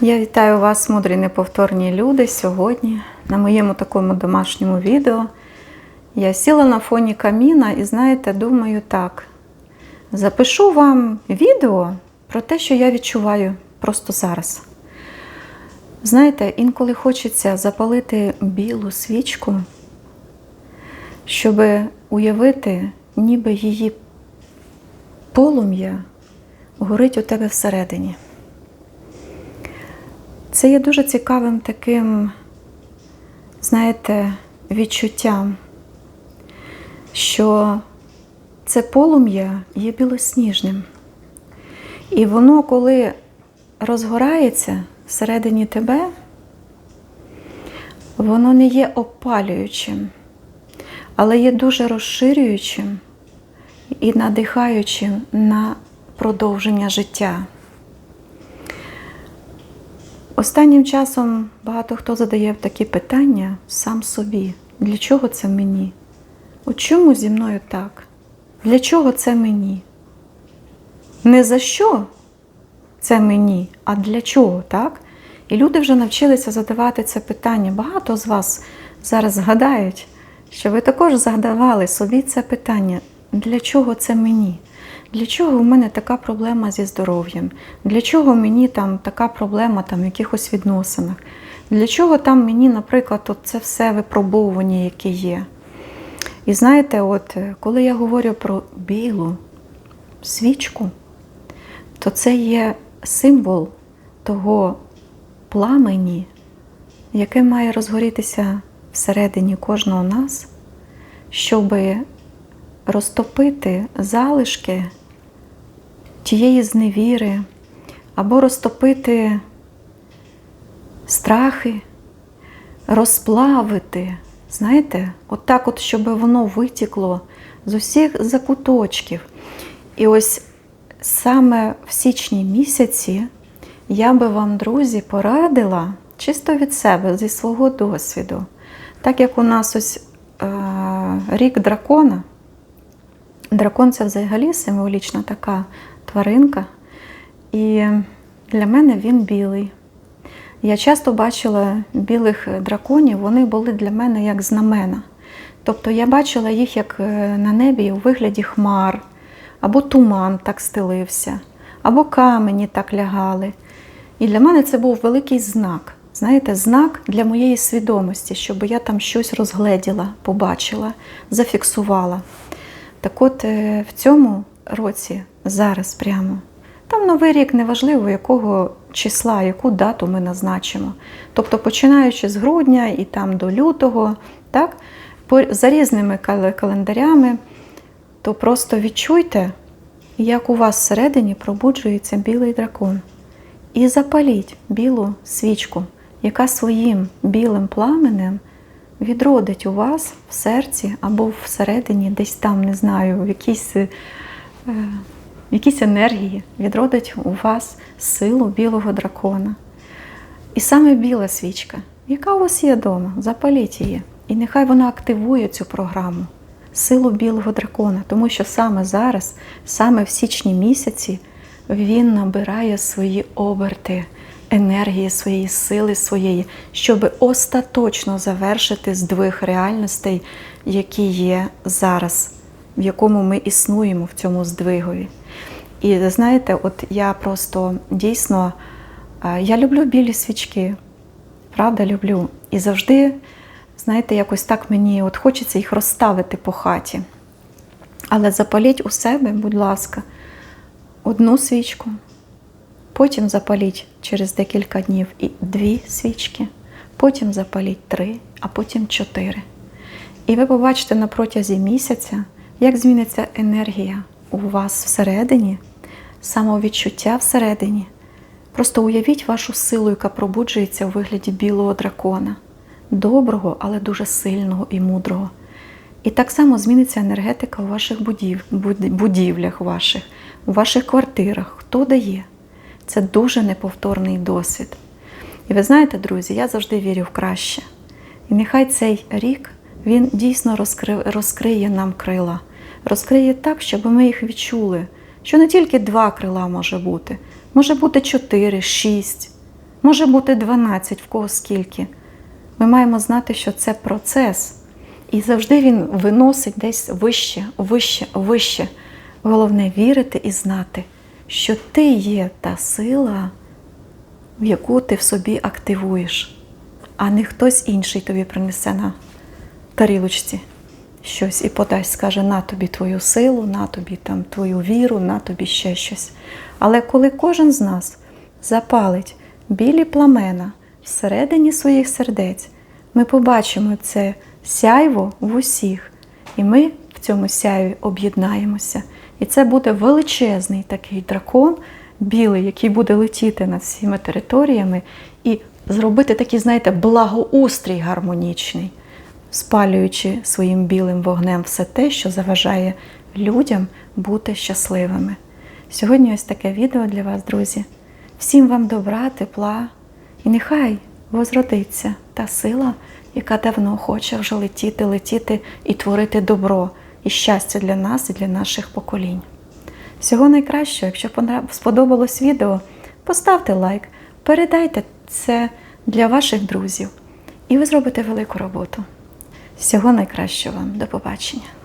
Я вітаю вас, мудрі неповторні люди. Сьогодні на моєму такому домашньому відео я сіла на фоні каміна і, знаєте, думаю так. Запишу вам відео про те, що я відчуваю просто зараз. Знаєте, інколи хочеться запалити білу свічку, щоб уявити, ніби її полум'я горить у тебе всередині. Це є дуже цікавим таким, знаєте, відчуттям, що це полум'я є білосніжним. І воно, коли розгорається всередині тебе, воно не є опалюючим, але є дуже розширюючим і надихаючим на продовження життя. Останнім часом багато хто задає такі питання сам собі. Для чого це мені? От чому зі мною так? Для чого це мені? Не за що це мені, а для чого, так? І люди вже навчилися задавати це питання. Багато з вас зараз згадають, що ви також задавали собі це питання. Для чого це мені? Для чого в мене така проблема зі здоров'ям? Для чого мені там така проблема там, в якихось відносинах? Для чого там мені, наприклад, от це все випробовування, яке є? І знаєте, от е, коли я говорю про білу свічку, то це є символ того пламені, яке має розгорітися всередині кожного нас, щоби розтопити залишки тієї зневіри, або розтопити страхи, розплавити, знаєте, отак, от, щоб воно витікло з усіх закуточків. І ось саме в січні місяці я би вам, друзі, порадила чисто від себе, зі свого досвіду. Так як у нас ось е, рік дракона. Дракон це взагалі символічна така тваринка. І для мене він білий. Я часто бачила білих драконів, вони були для мене як знамена. Тобто я бачила їх як е, на небі у вигляді хмар, або туман так стелився, або камені так лягали. І для мене це був великий знак. Знаєте, знак для моєї свідомості, щоб я там щось розгледіла, побачила, зафіксувала. Так от е, в цьому році, зараз прямо, там новий рік неважливо, якого числа, яку дату ми назначимо. Тобто, починаючи з грудня і там до лютого, так, за різними календарями, то просто відчуйте, як у вас всередині пробуджується білий дракон. І запаліть білу свічку, яка своїм білим пламенем відродить у вас в серці або всередині, десь там, не знаю, в якійсь, е, в якійсь енергії, відродить у вас силу білого дракона. І саме біла свічка, яка у вас є вдома, запаліть її. І нехай вона активує цю програму, силу білого дракона, тому що саме зараз, саме в січні місяці, він набирає свої оберти енергії, своєї сили своєї, щоб остаточно завершити здвиг реальностей, які є зараз, в якому ми існуємо в цьому здвигові. І знаєте, от я просто дійсно я люблю білі свічки, правда, люблю. І завжди, знаєте, якось так мені от хочеться їх розставити по хаті. Але запаліть у себе, будь ласка, одну свічку, потім запаліть через декілька днів і дві свічки, потім запаліть три, а потім чотири. І ви побачите на протязі місяця, як зміниться енергія у вас всередині, самовідчуття всередині. Просто уявіть вашу силу, яка пробуджується у вигляді білого дракона, доброго, але дуже сильного і мудрого. І так само зміниться енергетика у ваших будів, будівлях ваших, у ваших квартирах. Хто дає? Це дуже неповторний досвід. І ви знаєте, друзі, я завжди вірю в краще. І нехай цей рік він дійсно розкри- розкриє нам крила, розкриє так, щоб ми їх відчули, що не тільки два крила може бути, може бути чотири, шість. може бути 12, в кого скільки. Ми маємо знати, що це процес. І завжди він виносить десь вище, вище, вище. Головне вірити і знати, що ти є та сила, в яку ти в собі активуєш, а не хтось інший тобі принесе на тарілочці щось і подасть, скаже на тобі твою силу, на тобі там твою віру, на тобі ще щось. Але коли кожен з нас запалить білі пламена всередині своїх сердець, ми побачимо це сяйво в усіх, і ми в цьому сяйві об'єднаємося. І це буде величезний такий дракон, білий, який буде летіти над всіма територіями, і зробити такий, знаєте, благоустрій гармонічний, спалюючи своїм білим вогнем все те, що заважає людям бути щасливими. Сьогодні ось таке відео для вас, друзі. Всім вам добра, тепла, і нехай возродиться та сила, яка давно хоче вже летіти, летіти і творити добро і щастя для нас і для наших поколінь. Всього найкращого, якщо сподобалось відео, поставте лайк, передайте це для ваших друзів, і ви зробите велику роботу. Всього найкращого вам. До побачення!